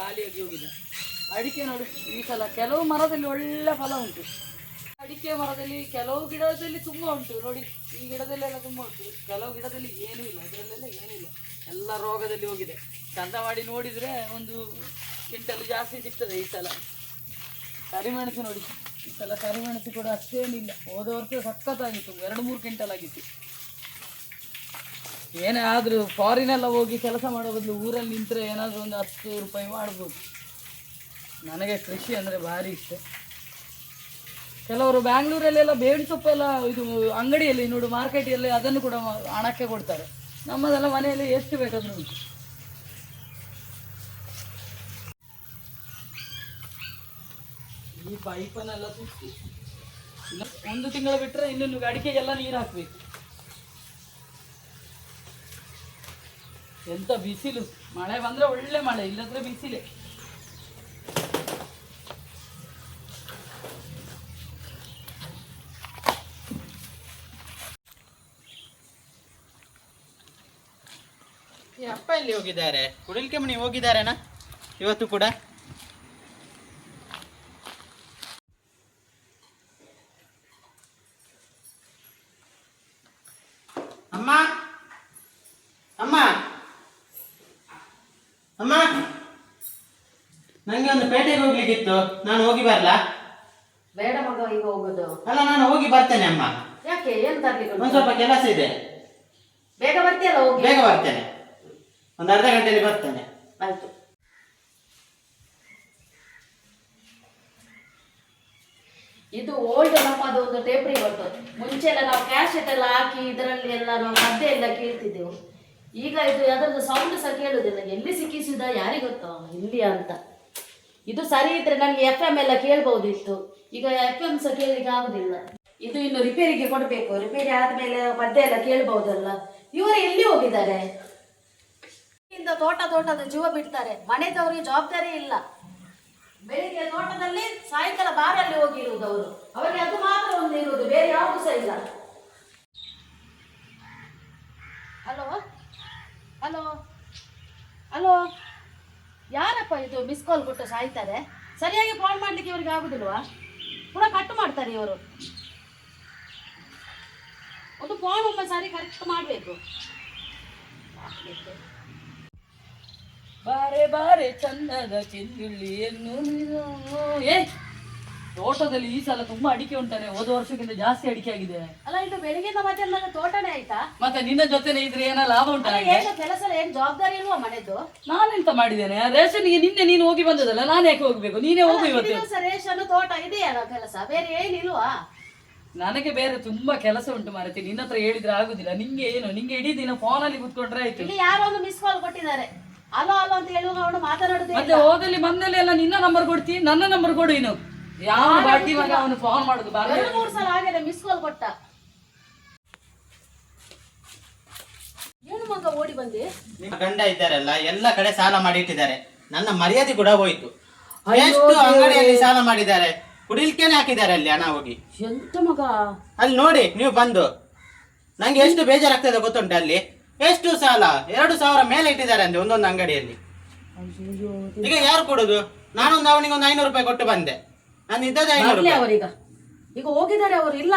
ಖಾಲಿಯಾಗಿ ಹೋಗಿದೆ. ಅಡಿಕೆ ನೋಡಿ, ಈ ಸಲ ಕೆಲವು ಮರದಲ್ಲಿ ಒಳ್ಳೆ ಫಲ ಉಂಟು. ಅಡಿಕೆ ಮರದಲ್ಲಿ ಕೆಲವು ಗಿಡದಲ್ಲಿ ತುಂಬ ಉಂಟು. ನೋಡಿ, ಈ ಗಿಡದಲ್ಲೆಲ್ಲ ತುಂಬ ಉಂಟು. ಕೆಲವು ಗಿಡದಲ್ಲಿ ಏನೂ ಇಲ್ಲ, ಇದರಲ್ಲೆಲ್ಲ ಏನಿಲ್ಲ ಎಲ್ಲ ರೋಗದಲ್ಲಿ ಹೋಗಿದೆ. ಚಂದ ಮಾಡಿ ನೋಡಿದರೆ ಒಂದು ಕ್ವಿಂಟಲ್ ಜಾಸ್ತಿ ಸಿಗ್ತದೆ ಈ ಸಲ. ಕರಿಮೆಣಸು ನೋಡಿ. ಈ ಸಲ ಕರಿಮೆಣಸು ಕೂಡ ಅಷ್ಟೇನಿಲ್ಲ. ಹೋದ ವರ್ಷ ಸಖತ್ತಾಗಿತ್ತು. ಎರಡು, ಮೂರು ಕ್ವಿಂಟಲ್ ಆಗಿತ್ತು. ಏನೇ ಆದರೂ ಫಾರಿನೆಲ್ಲ ಹೋಗಿ ಕೆಲಸ ಮಾಡೋ ಬದಲು ಊರಲ್ಲಿ ನಿಂತರೆ ಏನಾದರೂ ಒಂದು ಹತ್ತು ರೂಪಾಯಿ ಮಾಡ್ಬೋದು. ನನಗೆ ಕೃಷಿ ಅಂದರೆ ಭಾರಿ ಇಷ್ಟ. ಕೆಲವರು ಬ್ಯಾಂಗ್ಳೂರಲ್ಲೆಲ್ಲ ಬೇವಿನ ಸೊಪ್ಪೆಲ್ಲ ಇದು ಅಂಗಡಿಯಲ್ಲಿ ನೋಡು ಮಾರ್ಕೆಟಲ್ಲಿ ಅದನ್ನು ಕೂಡ ಹಣಕ್ಕೆ ಕೊಡ್ತಾರೆ. ನಮ್ಮದೆಲ್ಲ ಮನೆಯಲ್ಲಿ ಎಷ್ಟು ಬೇಕಾದರೂ ಉಂಟು. ಈ ಪೈಪನ್ನೆಲ್ಲ ಸುತ್ತಿ ಒಂದು ತಿಂಗಳು ಬಿಟ್ಟರೆ ಇನ್ನೊಂದು ಅಡಿಕೆಗೆಲ್ಲ ನೀರು ಹಾಕಬೇಕು. ಎಂತ ಬಿಸಿಲು? ಮಳೆ ಬಂದ್ರೆ ಒಳ್ಳೆ ಮಳೆ, ಇಲ್ಲದ್ರೆ ಬಿಸಿಲೇ. ಈ ಅಪ್ಪ ಎಲ್ಲಿ ಹೋಗಿದ್ದಾರೆ? ಕುಡಿಲ್ಕೆ ಮಣಿ ಹೋಗಿದ್ದಾರೆನಾ? ಇವತ್ತು ಕೂಡ? ಅಮ್ಮ ನಂಗೆ ಒಂದು ಪೇಟೆಗೆ ಹೋಗ್ಲಿಕ್ಕಿತ್ತು. ನಾನು ಹೋಗಿ ಬರ್ಲಾ? ಬೇಡ ಮಗ ಈಗ ಹೋಗೋದು. ಅಲ್ಲ ನಾನು ಹೋಗಿ ಬರ್ತೇನೆ ಅಮ್ಮ. ಯಾಕೆ ಏನ್ ತರ್ಲಿಕ್ಕೆ ಉಂಟು? ಒಂದು ಸ್ವಲ್ಪ ಕೆಲಸ ಇದೆ. ಬೇಗ ಬರ್ತೀಯಲ್ಲ ಹೋಗಿ? ಬೇಗ ಬರ್ತೇನೆ. ಒಂದು ಅರ್ಧ ಗಂಟೆಯಲ್ಲಿ ಬರ್ತೇನೆ. ಆಯ್ತು. ಇದು ಓಲ್ಡ್ ನಮ್ಮದು ಒಂದು ಟೇಪ್ರಿ ಬರ್ತದೆ ಮುಂಚೆ ಎಲ್ಲ ನಾವು ಕ್ಯಾಶೆಟ್ ಎಲ್ಲ ಹಾಕಿ ಇದರಲ್ಲಿ ಎಲ್ಲ ನಾವು ಮದ್ದೆ ಎಲ್ಲ ಕೇಳ್ತಿದ್ದೆವು. ಈಗ ಇದು ಅದರ ಸೌಂಡ್ ಸಹ ಕೇಳುದಿಲ್ಲ ಎಲ್ಲಿ ಸಿಕ್ಕಿಸಿದ ಯಾರಿಗೆ ಗೊತ್ತಾ ಇಲ್ಲಿ ಅಂತ. ಇದು ಸರಿ ಇದ್ರೆ ನನಗೆ ಎಫ್ ಎಂ ಎಲ್ಲ ಕೇಳ್ಬಹುದಿತ್ತು. ಈಗ ಎಫ್ ಎಂ ಸಹ ಕೇಳಲಿಕ್ಕೆ ಆಗುದಿಲ್ಲ. ಇದು ಇನ್ನು ರಿಪೇರಿಗೆ ಕೊಡಬೇಕು. ರಿಪೇರಿ ಆದ್ಮೇಲೆ ಪದ್ಯ ಎಲ್ಲ ಕೇಳ್ಬಹುದಲ್ಲ. ಇವರು ಎಲ್ಲಿ ಹೋಗಿದ್ದಾರೆ? ಇಂದ ತೋಟ ತೋಟದ ಜೀವ ಬಿಡ್ತಾರೆ. ಮನೆದವರಿಗೆ ಜವಾಬ್ದಾರಿ ಇಲ್ಲ. ಬೆಳಿಗ್ಗೆ ತೋಟದಲ್ಲಿ ಸಾಯಂಕಾಲ ಬಾರಲ್ಲಿ ಹೋಗಿರುವುದು ಅವರು. ಅವರಿಗೆ ಅದು ಮಾತ್ರ ಒಂದು ಇರುವುದು ಬೇರೆ ಯಾವುದು ಸಹ ಇಲ್ಲ ಹಲೋ ಹಲೋ ಹಲೋ ಯಾರಪ್ಪ ಇದು ಮಿಸ್ ಕಾಲ್ ಕೊಟ್ಟು ಸಾಯ್ತಾರೆ? ಸರಿಯಾಗಿ ಫೋನ್ ಮಾಡ್ಲಿಕ್ಕೆ ಇವರಿಗೆ ಆಗುದಿಲ್ವಾ? ಪುನಃ ಕಟ್ ಮಾಡ್ತಾರೆ ಇವರು. ಒಂದು ಫೋನ್ ಒಮ್ಮೆ ಸರಿ ಕರೆಕ್ಟ್ ಮಾಡಬೇಕು. ಬಾರೆ ಬಾರೆ ಚಂದದ ಚೆಂದುಳ್ಳಿಯನ್ನು ನೀನು ಏ ತೋಟದಲ್ಲಿ ಈ ಸಲ ತುಂಬಾ ಅಡಿಕೆ ಉಂಟಾನೆ ಹೋದ ವರ್ಷಕ್ಕಿಂತ ಜಾಸ್ತಿ ಅಡಿಕೆ ಆಗಿದೆ. ಅಲ್ಲ ಇದು ಬೆಳಿಗ್ಗೆಯಿಂದ ನನ್ನ ತೋಟನೇ ಆಯ್ತಾ? ಮತ್ತೆ ನಿನ್ನ ಜೊತೆನೆ ಇದ್ರೆ ಏನೋ ಲಾಭ ಉಂಟಾ ಅಲ್ಲ, ಏನು ಕೆಲಸ ಏನ್ ಏನು ಜವಾಬ್ದಾರಿ ಇಲ್ವಾ ಮನೆದು? ನಾನೆಂತ ಮಾಡಿದ್ದೇನೆ? ರೇಷನ್ಗೆ ನಿನ್ನೆ ನೀನು ಹೋಗಿ ಬಂದದಲ್ಲ ನಾನು ಯಾಕೆ ಹೋಗ್ಬೇಕು? ನೀನೇ ಹೋಗು ಇವತ್ತು. ದಿವಸ ರೇಷನ್ ತೋಟ ಇದೆಯಲ್ಲ ಕೆಲಸ ಬೇರೆ ಏನಿಲ್ವಾ ನನಗೆ ಬೇರೆ ತುಂಬಾ ಕೆಲಸ ಉಂಟು ಮಾರತಿ ನಿನ್ನ ಹತ್ರ ಹೇಳಿದ್ರೆ ಆಗುದಿಲ್ಲ. ನಿಂಗೆ ಏನು ನಿಂಗೆ ಇಡೀ ದಿನ ಫೋನಲ್ಲಿ ಕುತ್ಕೊಂಡ್ರೆ ಆಯ್ತು. ಇಲ್ಲಿ ಯಾರೋ ಒಂದು ಮಿಸ್ ಕಾಲ್ ಕೊಟ್ಟಿದ್ದಾರೆ. ಅಲೋ ಅಲೋ ಅಂತ ಹೇಳುವಾಗ ಅವನು ಮಾತನಾಡುದೇ ಮತ್ತೆ ಹೋದಲ್ಲಿ ಬಂದಲ್ಲಿ ಎಲ್ಲ ನಿನ್ನ ನಂಬರ್ ಕೊಡ್ತಿ ನನ್ನ ನಂಬರ್ ಕೊಡು ಇನ್ನು. ಯಾವ ಬಾಟಿ ಮಗ ಅವನು ಫೋನ್ ಮಾಡುದು ಬಾರ್ಲೆ. ಎರಡು ಮೂರು ಸಲ ಆಗಿದೆ ಮಿಸ್ ಕಾಲ್ ಕೊಟ್ಟ. ಏನು ಮಗ ಓಡಿ ಬಂದಿ? ನಿಮ್ಮ ಗಂಡ ಇದ್ದಾರಲ್ಲ ಎಲ್ಲ ಕಡೆ ಸಾಲ ಮಾಡಿ ಇಟ್ಟಿದ್ದಾರೆ ನನ್ನ ಮರ್ಯಾದೆ ಕೂಡ ಹೋಯ್ತು. ಎಷ್ಟು ಅಂಗಡಿಯಲ್ಲಿ ಸಾಲ ಮಾಡಿದ್ದಾರೆ? ಕುಡಿಲ್ಕೆನೆ ಹಾಕಿದ್ದಾರೆ ಅಲ್ಲಿ ಹಣ ಹೋಗಿ. ಎಂತ ಮಗ? ಅಲ್ಲಿ ನೋಡಿ ನೀವು ಬಂದು. ನಂಗೆ ಎಷ್ಟು ಬೇಜಾರಾಗ್ತದೆ ಗೊತ್ತುಂಟು ಅಲ್ಲಿ? ಎಷ್ಟು ಸಾಲ? ಎರಡು ಸಾವಿರ ಮೇಲೆ ಇಟ್ಟಿದ್ದಾರೆ ಅಂದ್ರೆ ಒಂದೊಂದು ಅಂಗಡಿಯಲ್ಲಿ. ಈಗ ಯಾರು ಕೊಡುದು? ನಾನೊಂದು ಅವನಿಗೆ ಒಂದು ಐನೂರು ರೂಪಾಯಿ ಕೊಟ್ಟು ಬಂದೆ. ನಾನು ಇದ್ದದ್ದು ಐನೂರು ಬರ್ಲಿ ರೂಪಾಯಿ. ಅವರೀಗ. ಈಗ ಹೋಗಿದ್ದಾರೆ ಅವರು ಇಲ್ಲ.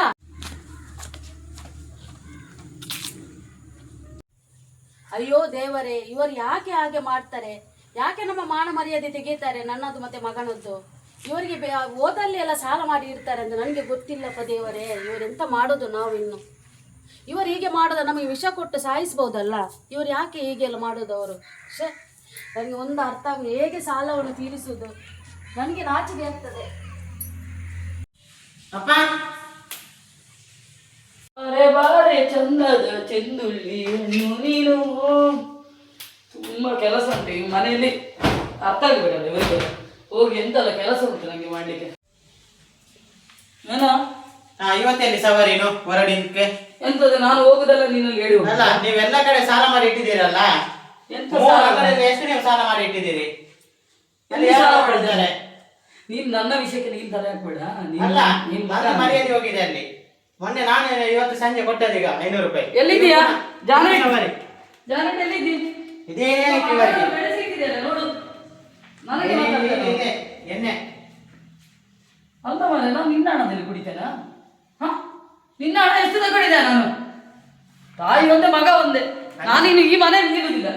ಅಯ್ಯೋ ದೇವರೇ ಇವರು ಯಾಕೆ ಹಾಗೆ ಮಾಡ್ತಾರೆ? ಯಾಕೆ ನಮ್ಮ ಮಾನ ಮರ್ಯಾದೆ ತೆಗೀತಾರೆ? ನನ್ನದು ಮತ್ತೆ ಮಗನದ್ದು. ಇವರಿಗೆ ಬೆ- ಓದಲ್ಲಿ ಎಲ್ಲ ಸಾಲ ಮಾಡಿ ಇರ್ತಾರೆ ಅಂತ ನನಗೆ ಗೊತ್ತಿಲ್ಲಪ್ಪ ದೇವರೇ. ಇವರೆಂತ ಮಾಡೋದು ನಾವು ಇನ್ನು? ಇವರು ಹೀಗೆ ಮಾಡೋದ ನಮಗೆ ವಿಷ ಕೊಟ್ಟು ಸಾಯಿಸ್ಬೋದಲ್ಲ? ಇವರು ಯಾಕೆ ಹೀಗೆಲ್ಲ ಮಾಡೋದು ಅವರು? ಶೇ ನನಗೆ ಒಂದು ಅರ್ಥ ಆಗಲಿ. ಹೇಗೆ ಸಾಲವನ್ನು ತೀರಿಸುವುದು? ನನಗೆ ನಾಚಿಕೆ ಆಗ್ತದೆ. ಅಪ್ಪ? ಅರೆ ಬಾರೆ ಚಂದದ ಚೆಂದುಳ್ಳಿ ಹಣ್ಣು ನೀನು. ತುಂಬಾ ಕೆಲಸ ಉಂಟು ಈ ಮನೆಯಲ್ಲಿ. ಅರ್ಥ ಆಗ್ಬೇಕಲ್ಲ ಇವರಿಗೆ. ಹೋಗಿ ಎಂತೆಲ್ಲ ಕೆಲಸ ಉಂಟು ನಂಗೆ ಮಾಡ್ಲಿಕ್ಕೆ. ಏನೋ? ಹಾ ಇವತ್ತೆಲ್ಲಿ ಸವಾರಿನು ಹೊರಡಿಕೆ ಎಂತದ ನಾನು ಹೋಗುದಲ್ಲ ನೀನು ಹೇಳಿ. ಅಲ್ಲ ನೀವೆಲ್ಲ ಕಡೆ ಸಾಲ ಮಾಡಿ ಇಟ್ಟಿದ್ದೀರಲ್ಲ? ಎಂತ ಮೂರು ಸಾಲ? ಅಂಗಡಿಯಲ್ಲಿ ಎಷ್ಟು ನೀವು ಸಾಲ ಮಾಡಿ ಇಟ್ಟಿದ್ದೀರಿ? ಎಲ್ಲಿ ಯಾರು ಸಾಲ ಮಾಡಿದ್ದಾರೆ? ನೀನ್ ನನ್ನ ವಿಷಯಕ್ಕೆ ನೀನ್ ತಲೆ ಹಾಕ್ಬೇಡ. ನೀನ್ ಅಲ್ಲ ನೀನ್ ನನ್ನ ಮಗ. ಮರ್ಯಾದೆ ಹೋಗಿದೆ ಅಲ್ಲಿ. ಮೊನ್ನೆ ನಾನು ಇವತ್ತು ಸಂಜೆ ಕೊಟ್ಟದೀಗ ಐನೂರು ರೂಪಾಯಿ. ಎಲ್ಲಿದ್ದೀಯಾ? ಜಾನಕಿ? ಸವಾರಿ. ಜಾನಕಿ ಎಲ್ಲಿದ್ದಿ ಇದೇ ನೋಡು. ನನಗೆ ಮಾತಾಡ್ತಾರೆ. ಇದೆ, ಎಣ್ಣೆ. ಅಲ್ಲ ಮಾರೆ ನಾನು ನಿನ್ನ ಹಣದಲ್ಲಿ ಕುಡಿತೇನಾ? ಹ? ನಿನ್ನ ಹಣ ಎಷ್ಟು ತಗೊಂಡಿದ್ದೆ ನಾನು? ತಾಯಿ ಒಂದೇ ಮಗ ಒಂದೇ. ನಾನಿನ್ನು ಈ ಮನೆ ನಿಲ್ಲುವುದಿಲ್ಲ.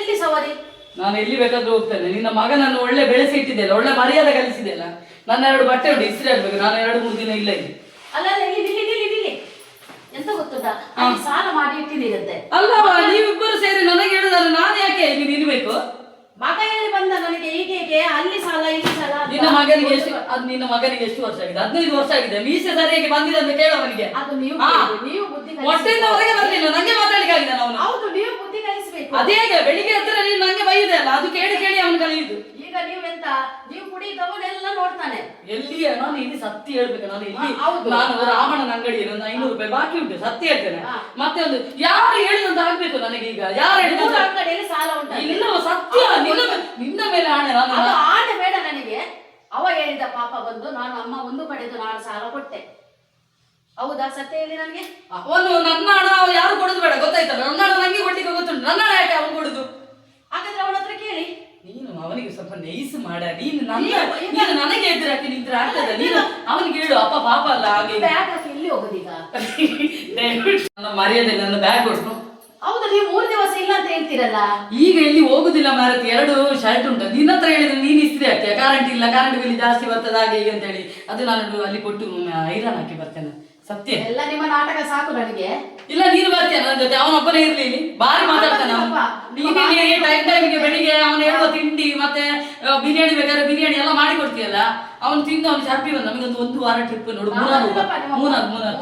ಎಲ್ಲಿ ಸವಾರಿ? ನಾನು ಎಲ್ಲಿ ಬೇಕಾದ್ರೂ ಹೋಗ್ತೇನೆ. ನಿನ್ನ ಮಗನನ್ನು ಒಳ್ಳೆ ಬೆಳೆಸಿ ಇಟ್ಟಿದ್ದೆಲ್ಲ ಒಳ್ಳೆ ಮರ್ಯಾದೆ ಕಲಿಸಿದೆಯಲ್ಲ ನನ್ನ ಎರಡು ಬಟ್ಟೆ ಉಂಟು ಇಸ್ತ್ರಿ ಆಗ್ಬೇಕು ನಾನು ಎರಡು ಮೂರು ದಿನ ಇಲ್ಲ ಇಲ್ಲಿ. ಅಲ್ಲ ಅಲ್ಲ, ಇಲ್ಲಿ ನಿಲ್ಲಿ ನಿಲ್ಲಿ ನಿಲ್ಲಿ ಎಂತ ಗೊತ್ತುಂಟಾ? ಅಲ್ಲಿ ಸಾಲ ಮಾಡಿ ಇಟ್ಟಿದ್ದೀರಂತೆ. ನೀವು ನೀವಿಬ್ಬರು ಸೇರಿ ನನಗೆ ಹೇಳುದಲ್ಲ ನಾನು ಯಾಕೆ ಇಲ್ಲಿ ನಿಲ್ಬೇಕು? ಮಗ ಹೇಳಿ ಬಂದ ನನಗೆ ಹೀಗೆ ಹೀಗೆ ಅಲ್ಲಿ ಸಾಲ ಇಲ್ಲಿ ಸಾಲ ಅಂತ. ನಿನ್ನ ಮಗನಿಗೆ ಎಷ್ಟು ಅದು ನಿನ್ನ ಮಗನಿಗೆ ಎಷ್ಟು ವರ್ಷ ಆಗಿದೆ? ಹದಿನೈದು ವರ್ಷ ಆಗಿದೆ. ಮೀಸೆ ಸರಿಯಾಗಿ ಬಂದಿದೆ ಅಂತ ಕೇಳವನಿಗೆ ಅದು ನೀವು ಹಾ. ಕೇಳಿ, ನೀವು ಬುದ್ಧಿ ಹೊಟ್ಟೆಯಿಂದ. ಹೊರಗೆ ಬರ್ಲಿಲ್ಲ ನಂಗೆ ಮಾತಾಡ್ಲಿಕ್ಕೆ ಆಗಿದೆ ಅವನು ಹೌದು ನೀವು ಬುದ್ಧಿ ಕಲಿಸ್ಬೇಕು ಅದೇ ಬೆಳಿಗ್ಗೆ ಹತ್ರ ನೀನು ನಂಗೆ ಬೈದೆ ಅಲ್ಲ ಅದು ಕೇಳಿ ಕೇಳಿ ಅವನು ಕಲಿಯುದು. ಈಗ ನೀವೆಂತ ನೀವು ಕುಡಿದವನೆಲ್ಲ ನೋಡ್ತಾನೆ. ಎಲ್ಲಿಯ ನಾನು ಇಲ್ಲಿ ಸತ್ಯ ಹೇಳ್ಬೇಕು ನಾನು ಇಲ್ಲಿ ಹೌದು. ನಾನು ರಾಮಣ್ಣನ ಅಂಗಡಿಯಲ್ಲಿ ನನ್ನ ಐನೂರು ರೂಪಾಯಿ ಬಾಕಿ ಉಂಟು ಸತ್ಯ ಹೇಳ್ತೇನೆ. ಮತ್ತೆ ಒಂದು ಯಾರು ಹೇಳಿದಂತ ಆಗ್ಬೇಕು ನನಗೆ ಈಗ? ಯಾರು ಹೇಳಿದ ಹೇಳಿದಂತ? ಅಂಗಡಿಯಲ್ಲಿ ಸಾಲ ಉಂಟು ಇಲ್ಲ ಸತ್ಯ ನಿನ್ನ ನಿನ್ನ ಮೇಲೆ ಆಣೆ ನಾನು. ಆಣೆ ಬೇಡ ನನಗೆ. ಅವ ಹೇಳಿದ ಪಾಪ ಬಂದು ನಾನು ಅಮ್ಮ ಒಂದು ಕಡೆದು ನಾನು ಸಾಲ ಕೊಟ್ಟೆ. ಹೌದಾ ಸತ್ಯ ಹೇಳಿ ನನಗೆ? ಅವನು ನನ್ನ ಹಣ ಅವನು ಯಾರು ಕೊಡುದು ಬೇಡ ಗೊತ್ತಾಯ್ತಲ್ಲ? ನನ್ನ ಹಣ ನನಗೆ ಕೊಡ್ಲಿಕ್ಕೆ ಗೊತ್ತುಂಟು. ನನ್ನ ಹಣ ಯಾಕೆ ಅವನು ಕೊಡುದು? ಹಾಗಾದ್ರೆ ಅವನ ಹತ್ರ ಕೇಳಿ. ನೀನು ಅವನಿಗೆ ಸ್ವಲ್ಪ ನೈಸ್ ಮಾಡ. ನೀನು ನನ್ನ ನೀನು ನನಗೆ ಎದುರಾಕಿ ನಿಂತ್ರೆ ಆಗ್ತದ? ನೀನು ಅವನಿಗೆ ಹೇಳು ಅಪ್ಪ ಪಾಪ ಅಲ್ಲ ಹಾಗೆ ಬ್ಯಾಗ್ ಹಾಕಿ ಇಲ್ಲಿ ಹೋಗುದೀಗ? ನನ್ನ ಮರ್ಯಾದೆ ನನ್ನ ಬ್ಯಾಗ್ ಕೊಟ್ಟು ಹೌದು ನೀವು ಮೂರು ದಿವಸ ಇಲ್ಲ ಅಂತ ಹೇಳ್ತೀರಲ್ಲ? ಈಗ ಎಲ್ಲಿ ಹೋಗುದಿಲ್ಲ ಮಾರತಿ ಎರಡು ಶರ್ಟ್ ಉಂಟು. ನಿನ್ನ ಹತ್ರ ಹೇಳಿದ್ರೆ ನೀನು ಇಸ್ತ್ರಿ ಹಾಕ್ತೀಯ ಕರೆಂಟ್ ಇಲ್ಲ ಕರೆಂಟ್ ಬಿಲ್ ಜಾಸ್ತಿ ಬರ್ತದೆ ಹಾಗೆ ಹೀಗೆ ಅಂತ ಹೇಳಿ. ಅದು ನಾನು ಅಲ್ಲಿ ಕೊಟ್ಟು ಐರನ್ ಹಾಕಿ ಬರ್ತೇನೆ. ಸತ್ಯ. ಎಲ್ಲ ನಿಮ್ಮ ನಾಟಕ ಸಾಕು ನನಗೆ. ಇಲ್ಲ ನೀನು ಬರ್ತೀಯ ನನ್ನ ಜೊತೆ? ಅವನೊಬ್ಬನೇ ಇರ್ಲಿ. ಇಲ್ಲಿ ಬಾರಿ ಮಾತಾಡ್ತಾನೆ ನೀನು ಟೈಮ್ ಟೈಮಿಗೆ ಬೆಳಿಗ್ಗೆ ಅವನು ಹೇಳುವ ತಿಂಡಿ ಮತ್ತೆ ಬಿರಿಯಾನಿ ಬೇಕಾದ್ರೆ ಬಿರಿಯಾನಿ ಎಲ್ಲ ಮಾಡಿ ಕೊಡ್ತೀಯಲ್ಲ ಅವನು ತಿಂದು ಅವನು ಚರ್ಪಿ ಬಂದ. ನಮಗೊಂದು ಒಂದು ವಾರ ಟ್ರಿಪ್ ನೋಡು. ಮೂನಾರು ಮೂನಾರು ಮೂನಾರು.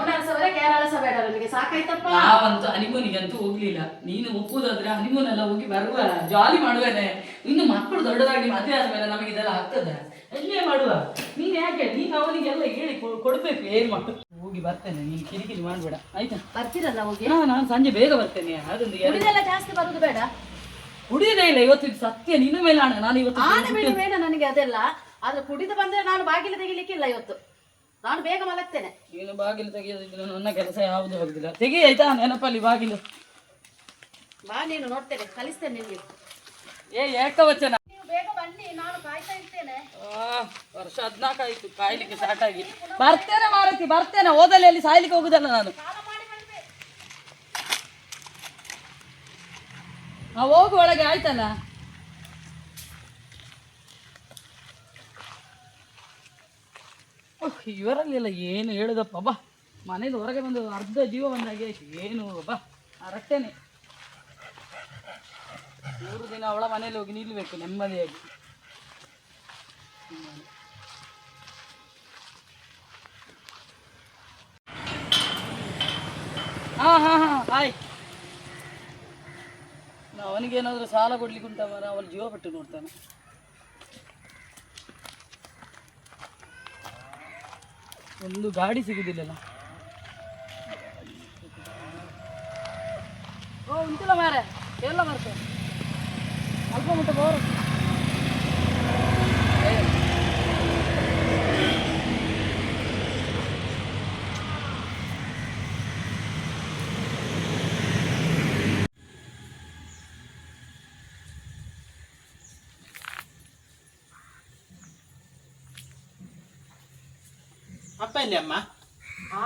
ನಾವಂತೂ ಹನಿಮೂನಿಗೆ ಅಂತೂ ಹೋಗ್ಲಿಲ್ಲ. ನೀನು ಒಪ್ಪುದಾದ್ರೆ ಹನಿಮೂನ್ ಎಲ್ಲ ಹೋಗಿ ಬರುವ ಜಾಲಿ ಮಾಡುವೇನೆ. ಇನ್ನು ಮಕ್ಕಳು ದೊಡ್ಡದಾಗಿ ಮದುವೆ ಆದ್ಮೇಲೆ ನಮಗೆ ಇದೆಲ್ಲ ಆಗ್ತದೆ. ಅಲ್ಲೇ ಮಾಡುವ. ನೀನ್ ಯಾಕೆ? ನೀನು ಅವನಿಗೆಲ್ಲ ಹೇಳಿ ಕೊಡ್ಬೇಕು. ಏನ್ ಮಾಡು? ಹೋಗಿ ಬರ್ತೇನೆ ನೀನು ಕಿರಿಕಿರಿ ಮಾಡಬೇಡ. ಆಯ್ತಾ? ಬರ್ತೀರಲ್ಲ ಹೋಗಿ? ಹಾ, ನಾನು ಸಂಜೆ ಬೇಗ ಬರ್ತೇನೆ. ಅದೊಂದು ಎರಡು ಕುಡಿದೆಲ್ಲ ಜಾಸ್ತಿ ಬರುದು ಬೇಡ. ಕುಡಿಯೋದೇ ಇಲ್ಲ ಇವತ್ತು ಇದು ಸತ್ಯ. ನಿನ್ನ ಮೇಲೆ ನಾನು ಇವತ್ತು ಆನೆ ಬೇಡ ಬೇಡ ನನಗೆ ಅದೆಲ್ಲ. ಆದ್ರೆ ಕುಡಿದು ಬಂದ್ರೆ ನಾನು ಬಾಗಿಲು ತೆಗಿಲಿಕ್ಕಿಲ್ಲ ಇವತ್ತು. ನಾನು ಬೇಗ ಮಲಗ್ತೇನೆ. ನೀನು ಬಾಗಿಲು ತೆಗೆಯೋದಿದ್ರೆ ನನ್ನ ಕೆಲಸ ಯಾವುದು ಹೋಗುದಿಲ್ಲ. ತೆಗಿ ಆಯ್ತಾ? ನೆನಪಲ್ಲಿ ಬಾಗಿಲು. ಬಾ ನೀನು ನೋಡ್ತೇನೆ. ಕಲಿಸ್ತೇನೆ ನಿಮಗೆ ಏ ಏಕವಚನ. ವರ್ಷ ಹದ್ನಾಲ್ಕು ಆಯ್ತು ಕಾಯ್ಲಿಕ್ಕೆ ಸ್ಟಾರ್ಟ್ ಆಗಿ. ಬರ್ತೇನೆ ಮಾರತಿ ಬರ್ತೇನೆ ಓದಲ್ಲಿ ಅಲ್ಲಿ ಸಾಯ್ಲಿಕ್ಕೆ ಹೋಗುದಲ್ಲ ನಾನು. ಹೋಗು ಒಳಗೆ ಆಯ್ತಲ್ಲ? ಓಹ್, ಇವರಲ್ಲೆಲ್ಲ ಏನು ಹೇಳುದಪ್ಪ ಬಾ. ಮನೇಲಿ ಹೊರಗೆ ಬಂದು ಅರ್ಧ ಜೀವ ಬಂದಾಗೆ ಏನು ಬಾ. ಅರಟ್ಟೇನೆ ಮೂರು ದಿನ ಅವಳ ಮನೇಲಿ ಹೋಗಿ ನಿಲ್ಬೇಕು, ನೆಮ್ಮದಿಯಾಗಿ. ಹಾ ಹಾ ಹಾ ಹಾಯ್ ಅವನಿಗೇನಾದ್ರೂ ಸಾಲ ಕೊಡ್ಲಿಕ್ಕೆ ಉಂಟ ಮರ ಅವನು ಜೀವ ಬಿಟ್ಟು ನೋಡ್ತಾನೆ. ಒಂದು ಗಾಡಿ ಸಿಗುದಿಲ್ಲಲ್ಲ. ಓ, ಉಂಟಿಲ್ಲ ಮಾರೆ ಎಲ್ಲ ಬರ್ತೇನೆ ಅಲ್ಪ ಮುಟ್ಟ ಬೋರು ಅಪ್ಪ ಎಲ್ಲಿ ಅಮ್ಮ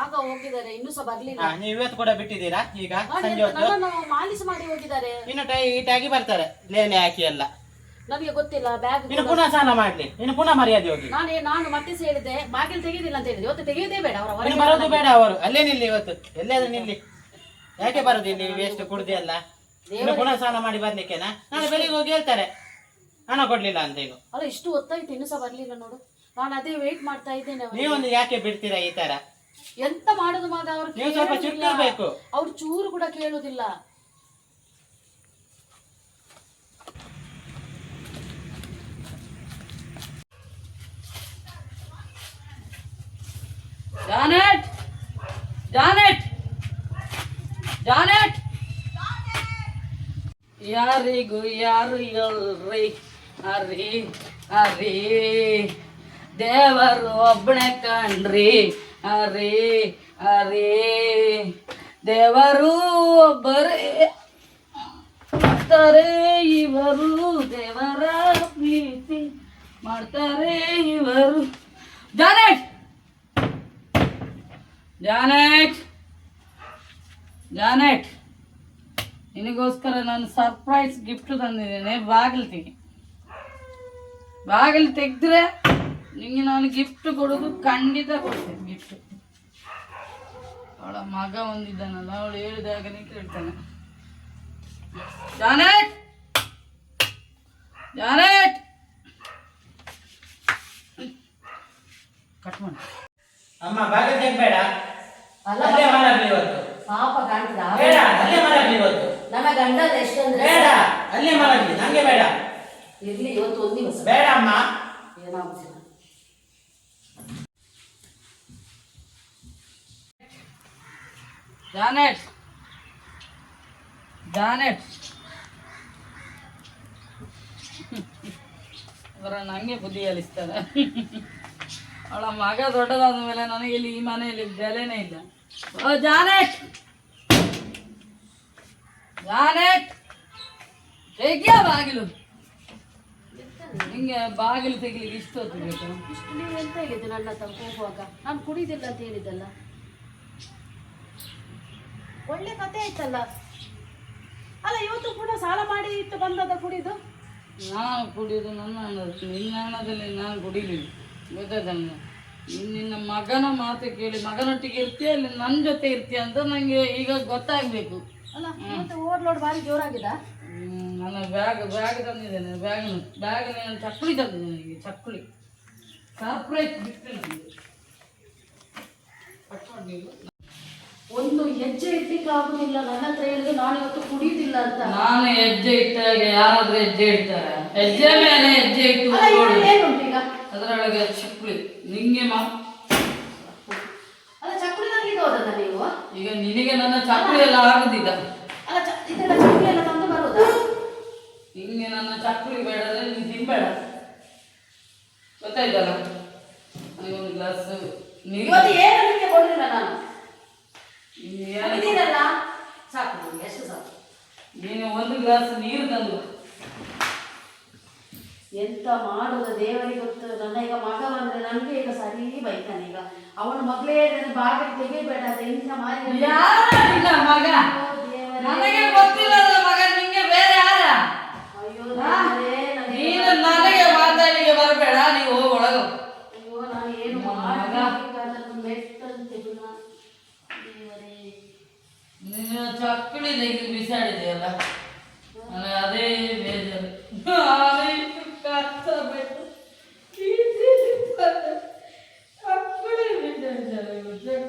ಆಗ ಹೋಗಿದ್ದಾರೆ ಇನ್ನೂ ಸಹ ಬರ್ಲಿಲ್ಲ. ನೀವು ಇವತ್ತು ಕೂಡ ಬಿಟ್ಟಿದ್ದೀರಾ? ಈಗ ನೋಡಿ, ಸಂಜೆ ಹೊತ್ತು? ಮಾಡಿ ಹೋಗಿದ್ದಾರೆ. ಇನ್ನು ಟೈಟ್ ಆಗಿ ಬರ್ತಾರೆ ಲೇಲೆ ಹಾಕಿ ಎಲ್ಲ. ನನಗೆ ಗೊತ್ತಿಲ್ಲ ಬ್ಯಾಗ್ ಇನ್ನು ಪುನಃ ಸ್ನಾನ ಮಾಡ್ಲಿ ಇನ್ನು ಪುನಃ ಮರ್ಯಾದೆ ಹೋಗಿ. ನಾನು ನಾನು ಮತ್ತೆ ಸಹ ಹೇಳಿದೆ ಬಾಗಿಲು ತೆಗೆಯುದಿಲ್ಲ ಅಂತ ಹೇಳಿದೆ. ಇವತ್ತು ತೆಗೆಯುವುದೇ ಬೇಡ ಅವರ ಇನ್ನು ಬರೋದು ಬೇಡ ಅವರು. ಅಲ್ಲೇ ನಿಲ್ಲಿ ಇವತ್ತು. ಎಲ್ಲಾದ್ರೂ ನಿಲ್ಲಿ. ಯಾಕೆ ಬರೋದು ಇಲ್ಲಿ? ವೇಸ್ಟ್ ಕುಡ್ದು ಅಲ್ಲ. ಇನ್ನು ಪುನಃ ಸ್ನಾನ ಮಾಡಿ ಬರ್ಲಿಕ್ಕೆನಾ? ನಾಳೆ ಬೆಳಿಗ್ಗೆ ಹೋಗಿ ಹೇಳ್ತಾರೆ. ಹಣ ಕೊಡ್ಲಿಲ್ಲ ಅಂತ ಈಗ ಅಲ್ಲ ಇಷ್ಟು ಹೊತ್ತಾಯ್ತು ಇನ್ನೂ ಸಹ ಬರ್ಲಿಲ್ಲ ನೋಡು. ನಾನು ಅದೇ ವೇಟ್ ಮಾಡ್ತಾ ಇದ್ದೇನೆ ಅವರಿಗೆ. ನೀವೊಂದು ಯಾಕೆ ಬಿಡ್ತೀರಾ ಈ ತರ ಎಂತ ಮಾಡುದು ಮಗ ಅವ್ರು ನೀವು ಸ್ವಲ್ಪ ಚುಟ್ಟಿರ್ಬೇಕು ಅವ್ರು ಚೂರು ಕೂಡ ಕೇಳುದಿಲ್ಲ. ಜಾನೆಟ್! ಜಾನೆಟ್! ಜಾನೆಟ್! ಯಾರಿಗೂ ಯಾರು ಎಲ್ರಿ ಅರಿ ಅರಿ. ದೇವರು ಒಬ್ಬನೇ ಕಣ್ರಿ. ಅರಿ, ಅರೆ, ದೇವರು ಒಬ್ಬರೇ. ಮಾಡ್ತಾರೆ ಇವರು ದೇವರ ಪ್ರೀತಿ. ಮಾಡ್ತಾರೆ ಇವರು. ಜಾನೆಟ್! ಜಾನೆಟ್! ಜಾನೆಟ್! ನಿನಗೋಸ್ಕರ ನಾನು ಸರ್ಪ್ರೈಸ್ ಗಿಫ್ಟ್ ತಂದಿದ್ದೇನೆ. ಬಾಗಿಲು ತೆಗಿ. ಬಾಗಿಲು ತೆಗೆದ್ರೆ ನಿಮಗೆ ನಾನು ಗಿಫ್ಟ್ ಕೊಡೋದು ಖಂಡಿತ ಕೊಡ್ತೇನೆ. ಗಿಫ್ಟ್ ಅವಳ ಮಗ ಒಂದಿದ್ದಾನಲ್ಲ ಅವಳು ಹೇಳಿದಾಗನೇ ಕೇಳ್ತಾನೆ. ಜಾನೆಟ್! ಜಾನೆಟ್! ಕಟ್ ಮಾಡಿ. ಅಮ್ಮ ಬಾಗಿಲು ತೆಗ್ಬೇಡ. ಅಲ್ಲ ಅಲ್ಲೇ ಮಾಡಲಿ ಇವತ್ತು ಪಾಪ ಕಾಣ್ತದ ಬೇಡ ಅಲ್ಲೇ ಮರ ಇವತ್ತು ನನ್ನ ಗಂಡದ ಎಷ್ಟಂದ್ರೆ ಬೇಡ ಅಲ್ಲೇ ಮಾಡಲಿ ನಂಗೆ ಬೇಡ. ಇರ್ಲಿ ಇವತ್ತು ಒಂದು ದಿವಸ. ಬೇಡ ಅಮ್ಮ. ಏನಾಗುದಿಲ್ಲ ಜಾನೆಟ್ ಜಾನೆಟ್ ಅವರ ನನಗೆ ಬುದ್ಧಿ ಕಲಿಸ್ತಾರೆ ಅವಳ ಮಗ ದೊಡ್ಡದಾದ ಮೇಲೆ ನನಗೆ ಇಲ್ಲಿ ಈ ಮನೆಯಲ್ಲಿ ಬೆಲೆನೇ ಇಲ್ಲ. ಓ ಜಾನೆಟ್ ಜಾನೆಟ್ ತೆಗಿಯ ಬಾಗಿಲು. ನಿಂಗೆ ಬಾಗಿಲು ತೆಗಿಲಿಕ್ಕೆ ಇಷ್ಟು ಹೊತ್ತು ಬೇಕು. ನೀವು ಎಂತ ಹೇಳಿದ್ದು ನನ್ನ ಹತ್ರ ಹೋಗುವಾಗ ನಾನು ಕುಡಿದಿಲ್ಲ ಅಂತ ಹೇಳಿದ್ದಲ್ಲ. ಒಳ್ಳೆ ಕತೆ ಆಯ್ತಲ್ಲ? ಅಲ್ಲ ಇವತ್ತು ಕೂಡ ಸಾಲ ಮಾಡಿ ಇಟ್ಟು ಬಂದದ ಕುಡಿದು? ನಾನು ಕುಡಿಯೋದು ನನ್ನ ಹಣದಲ್ಲಿ ನಿನ್ನ ಹಣದಲ್ಲಿ ನಾನು ಕುಡಿಲಿಲ್ಲ. ಗೊತ್ತಾಯ್ತಲ್ಲ? ನಿನ್ನ ಮಗನ ಮಾತು ಕೇಳಿ ಮಗನೊಟ್ಟಿಗೆ ಇರ್ತೀಯ ಇಲ್ಲಿ ನನ್ನ ಜೊತೆ ಇರ್ತೀಯ ಅಂತ ನನಗೆ ಈಗ ಗೊತ್ತಾಗಬೇಕು. ಅಲ್ಲ ಇವತ್ತು ಓವರ್ಲೋಡ್ ಭಾರಿ ಜೋರಾಗಿದ. ನನ್ನ ಬ್ಯಾಗ್ ಬ್ಯಾಗ್ ತಂದಿದ್ದೇನೆ ಬ್ಯಾಗ್ ಬ್ಯಾಗ್ ನಾನು ಚಕ್ಕುಳಿ ತಂದಿದ್ದೇನೆ ನನಗೆ ಚಕ್ಕುಳಿ ಸರ್ಪ್ರೈಸ್ ಬಿಟ್ಟು ನನಗೆ. ಒಂದು ಹೆಜ್ಜೆ ಇಡ್ಲಿಕ್ಕೆ ಆಗುದಿಲ್ಲ ನನ್ನ ಹತ್ರ ಹೇಳಿದ್ರೆ ನಾನು ಇವತ್ತು ಕುಡಿಯುದಿಲ್ಲ ಅಂತ. ನಾನು ಹೆಜ್ಜೆ ಇಟ್ಟಾಗ ಯಾರಾದ್ರೂ ಹೆಜ್ಜೆ ಇಡ್ತಾರೆ. ಹೆಜ್ಜೆ ಮೇಲೆ ಹೆಜ್ಜೆ ಇಟ್ಟು ಅಲ್ಲ. ಇದ್ರಲ್ಲಿ ಏನುಂಟು ಈಗ ಅದರೊಳಗೆ ಚಕ್ಕುಳಿ ನಿಂಗೆ ಮಾ ಅಲ್ಲ ಚಕ್ಕುಲಿ ತರ್ಲಿಕ್ಕೆ ಹೋದದ ನೀವು? ಈಗ ನಿನಗೆ ನನ್ನ ಚಕ್ಕುಳಿ ಎಲ್ಲ ಆಗುದಿಲ್ಲ. ಅಲ್ಲ ಚ- ಇದೆಲ್ಲ ಚಕ್ಕುಲಿ ಎಲ್ಲ ತಂದು ಬರುದಾ? ನಿಂಗೆ ನನ್ನ ಚಕ್ಕುಳಿ ಬೇಡ ಅಂದ್ರೆ ನೀನು ತಿನ್ಬೇಡ. ಗೊತ್ತಾಯ್ತಲ್ಲ? ನನಗೊಂದು ಗ್ಲಾಸ್ ನೀರು ಇವತ್ತು ಏನು ನನಗೆ ಕೊಡಲಿಲ್ಲ ನಾನು? ಕುಡಿದೀರಲ್ಲ? ಸಾಕು ಎಷ್ಟು ಸಾಕು? ನೀನು ಒಂದು ಗ್ಲಾಸ್ ನೀರು ತಂದು ಎಂತ ಮಾಡುದ ದೇವರಿಗೆ ಗೊತ್ತು. ನನ್ನ ಈಗ ಮಗ ಬಂದ್ರೆ ನನಗೆ ಈಗ ಸರಿ ಬೈತಾನೆ ಈಗ. ಅವನ ಮಗಳೇ ನನ್ನ ಬಾಗಿಲು ತೆಗಿಬೇಡ ಅಂತ ಎಂತ ಮಾಡಿ よろしく。